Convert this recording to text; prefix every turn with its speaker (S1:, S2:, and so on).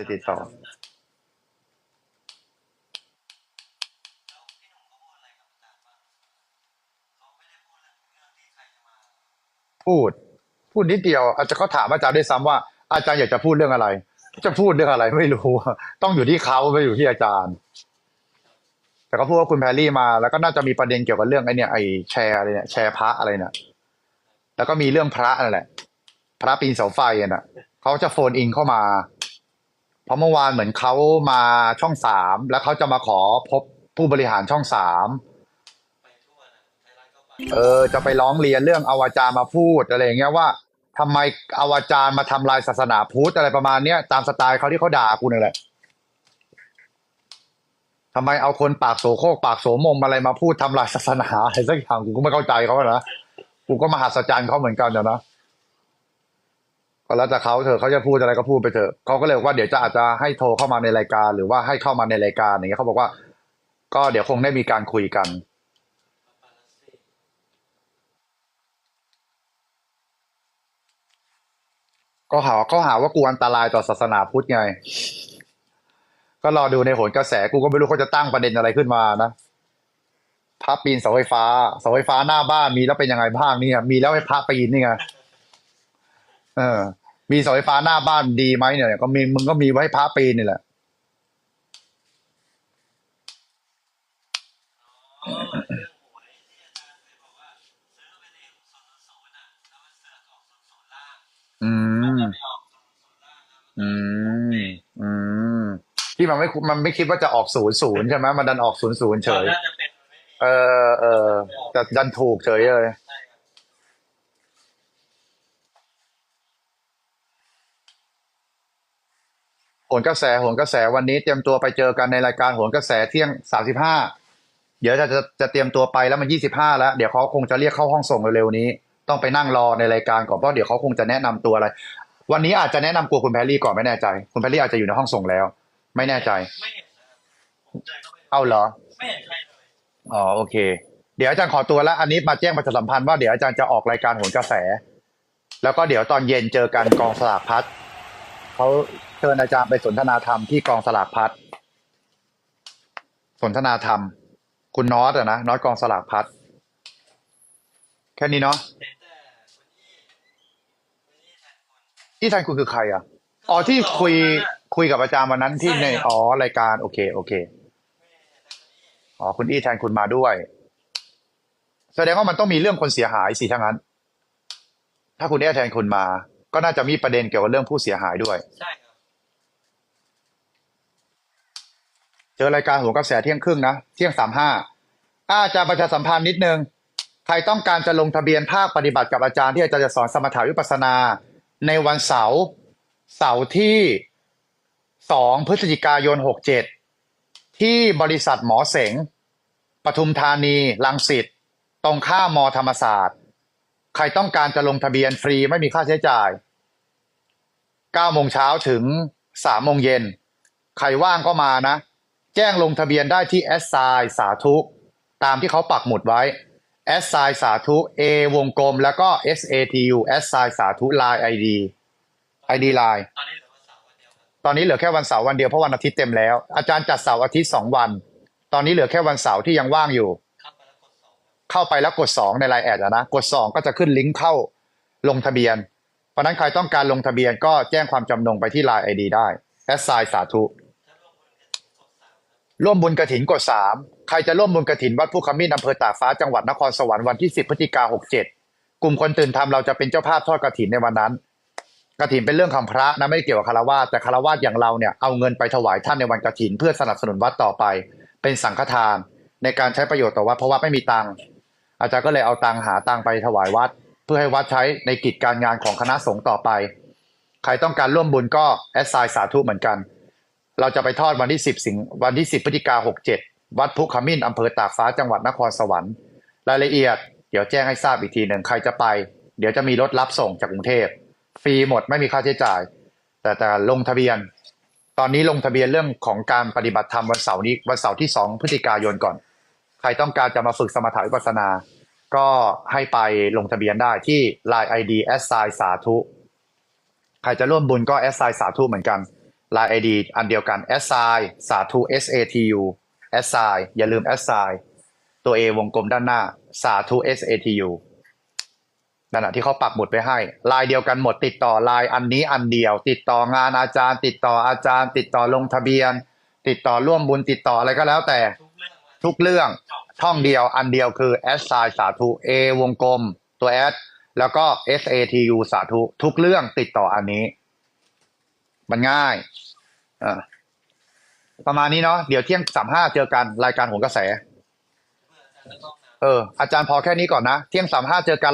S1: จะติดต่อ พูด พูดนิดเดียว อาจจะเขาถามอาจารย์ด้วยซ้ำว่า อาจารย์อยากจะพูดเรื่องอะไร จะพูดเรื่องอะไรไม่รู้ ต้องอยู่ที่เขาไม่อยู่ที่อาจารย์ แต่ก็พูดว่าคุณแพรรี่มา แล้วก็น่าจะมีประเด็นเกี่ยวกับเรื่องไอ้เนี่ยไอ้แชร์อะไรเนี่ยแชร์พระอะไรเนี่ยแล้วก็มีเรื่องพระนั่นแหละ พระปีนเสาไฟน่ะเขาจะโฟนอินเข้ามา ราะเมื่อวานเหมือนเขามาช่องสามแล้วเขาจะมาขอพบผู้บริหารช่องสามเออจะไปร้องเรียนเรื่องเอาอาจารย์มาพูดอะไรอย่างเงี้ยว่าทำไมเอาอาจารย์มาทำลายศาสนาพุทธอะไรประมาณเนี้ยตามสไตล์เขาที่เขาด่ากูนี่แหละทำไมเอาคนปากโสโครกปากโสมมอะไรมาพูดทำลายศาสนาอะไรสักอย่างกูก็ไม่เข้าใจเขาอะนะกูก็มหัศจรรย์เขาเหมือนกันเดี๋ยวนะ ก็แล้วแต่เขาเถอเขาจะพูดอะไรก็พูดไปเถอะเขาก็เลยบอกว่าเดี๋ยวจะอาจจะให้โทรเข้ามาในรายการ หรือว่าให้เข้ามาในรายการอย่างเงี้ยเขาบอกว่า ก็เดี๋ยวคงได้มีการคุยกัน ก็หาก็หาว่ากูอันตรายต่อศาสนาพุทธไง ก็รอดูในโหนกระแสกูก็ไม่รู้เขาจะตั้งประเด็นอะไรขึ้นมานะพระปีนเสาไฟฟ้าเสาไฟฟ้าหน้าบ้านมีแล้วเป็นยังไงบ้างเนี่ยมีแล้วให้พระปีนนี่ไงเออ มีเสาไฟฟ้าหน้าบ้านดีไหมเนี่ยก็มีมึงก็มีไว้ให้พระปีนนี่แหละอืมอืมอืมที่มันไม่คุมันไม่คิดว่าจะออกศูนย์ศูนย์ใช่ไหมมันดันออกศูนย์ศูนย์เฉย
S2: น่าจะเป็นไม่มี
S1: เออเออแต่ดันถูกเฉยเลย
S2: ใช่ครับ
S1: โหนกระแสโหนกระแสวันนี้เตรียมตัวไปเจอกันในรายการโหนกระแสเที่ยงสามสิบห้าเดี๋ยวจะจะจะเตรียมตัวไปแล้วมันยี่สิบห้าแล้วเดี๋ยวเขาคงจะเรียกเข้าห้องส่งเร็วๆนี้ ต้องไปนั่งรอในรายการก่อนเพราะเดี๋ยวเขาคงจะแนะนำตัวอะไร วันนี้อาจจะแนะนำตัวคุณแพรรี่ก่อนไม่แน่ใจ คุณแพรรี่อาจจะอยู่ในห้องส่งแล้ว ไม่แน่ใจ
S2: ไม่เห็นนะครับผมเดินเข้าไป
S1: เอาเหรอ
S2: ไม่เห็นใครเลย
S1: อ๋อโอเค เดี๋ยวอาจารย์ขอตัวแล้วอันนี้มาแจ้งประชาสัมพันธ์ว่าเดี๋ยวอาจารย์จะออกรายการโหนกระแส แล้วก็เดี๋ยวตอนเย็นเจอกันกองสลากพัด เขาเชิญอาจารย์ไปสนทนาธรรมที่กองสลากพัดสนทนาธรรม คุณน็อตอะนะน็อตกองสลากพัดแค่นี้เนาะ
S2: เห็นแต่คนที่คนที่แทนคน
S1: ที่แทนคุณคือใครอะอ๋อที่คุยคุยกับอาจารย์วันนั้นที่ในอ๋อรายการ โอเค โอเคอ๋อคุณอี้แทนคุณมาด้วย แสดงว่ามันต้องมีเรื่องคนเสียหายสิทั้งนั้น ถ้าคุณอี้แทนคุณมา ก็น่าจะมีประเด็นเกี่ยวกับเรื่องผู้เสียหายด้วย
S2: ใช่ครับ
S1: เจอรายการหัวกระแสเที่ยงครึ่งนะ เที่ยงสามห้าอาจารย์ประชาสัมพันธ์นิดนึง ใครต้องการจะลงทะเบียนภาคปฏิบัติกับอาจารย์ที่อาจารย์จะสอนสมถาวิปัสนา ในวันเสาร์เสาร์ที่สองพฤศจิกายนหกเจ็ดที่บริษัทหมอเสงปทุมธานีลังสิตตรงข้ามมธรรมศาสตร์ ใครต้องการจะลงทะเบียนฟรีไม่มีค่าใช้จ่าย9โมงเช้าถึง3โมงเย็น ใครว่างก็มานะ แจ้งลงทะเบียนได้ที่แอสไซสาธุตามที่เขาปักหมุดไว้แอสไซสาธุ A วงกลม แล้วก็ S A T U แอสไซสาธุ Line ID ID Line
S2: ตอนนี้เหลือวันเสาร์วันเดียว
S1: ตอนนี้เหลือแค่วันเสาร์วันเดียวเพราะวันอาทิตย์เต็มแล้ว อาจารย์จัดเสาร์อาทิตย์สองวัน ตอนนี้เหลือแค่วันเสาร์ที่ยังว่างอยู่
S2: เข้าไปแล้วกดสองครับ
S1: เข้าไปแล้วกด 2 ในไลน์แอดนะกด 2 ก็จะขึ้นลิงก์เข้าลงทะเบียน เพราะนั้นใครต้องการลงทะเบียนก็แจ้งความจำนงไปที่ Line ID ได้แอสไซสาธุ
S2: ถ้าร่วมบุญกันกดสามครับ
S1: ร่วมบุญกระถินกด 3 ใครจะร่วมบุญกระถินวัดผู้ขมิ้นอำเภอตากฟ้าจังหวัดนครสวรรค์วันที่ 10พฤศจิกา67 กลุ่มคนตื่นทำเราจะเป็นเจ้าภาพทอดกระถินในวันนั้นกระถินเป็นเรื่องของพระนะไม่ได้เกี่ยวกับคารวะแต่คารวะอย่างเราเนี่ยเอาเงินไปถวายท่านในวันกระถิน เพื่อสนับสนุนวัดต่อไป เป็นสังฆทานในการใช้ประโยชน์ต่อวัดเพราะว่าไม่มีตังค์ อาจารย์ก็เลยเอาตังหาตังไปถวายวัด เพื่อให้วัดใช้ในกิจการงานของคณะสงฆ์ต่อไป ใครต้องการร่วมบุญก็แอดไซน์สาธุเหมือนกัน เราจะไปทอดวันที่ 10 สิงวันที่ 10พฤศจิกา67 วัดพุขมิ้นอำเภอตากฟ้าจังหวัดนครสวรรค์ รายละเอียดเดี๋ยวแจ้งให้ทราบอีกทีหนึ่งใครจะไป เดี๋ยวจะมีรถรับส่งจากกรุงเทพฟรีหมดไม่มีค่าใช้จ่าย แต่แต่ลงทะเบียน ตอนนี้ลงทะเบียนเรื่องของการปฏิบัติธรรมวันเสาร์นี้วันเสาร์ที่ 2 พฤศจิกายนก่อน ใครต้องการจะมาฝึกสมถะวิปัสสนา ก็ให้ไปลงทะเบียนได้ที่ Line ID s i สาธุใครจะร่วมบุญก็ s i สาธุเหมือนกันลายไอดีอันเดียวกันแอสไซสาธุ S A T U แอสไซอย่าลืมแอสไซตัว A วงกลมด้านหน้า สาธุ S A T U นั่นแหะที่เขาปักหมุดไปให้ลายเดียวกันหมดติดต่อลายอันนี้อันเดียว ติดต่องานอาจารย์ ติดต่ออาจารย์ ติดต่อลงทะเบียน ติดต่อร่วมบุญติดต่ออะไรก็แล้วแต่
S2: ทุกเรื่อง
S1: ท่องเดียวอันเดียวคือ S ไซสาธุ A วงกลม ตัว S แล้วก็ S A T U สาธุทุกเรื่องติดต่ออันนี้ มันง่ายอประมาณนี้เนาะเดี๋ยวเที่ยงสามห้าเจอกันรายการหัวกระแส เออ อาจารย์พอแค่นี้ก่อนนะ เที่ยงสามห้าเจอกัน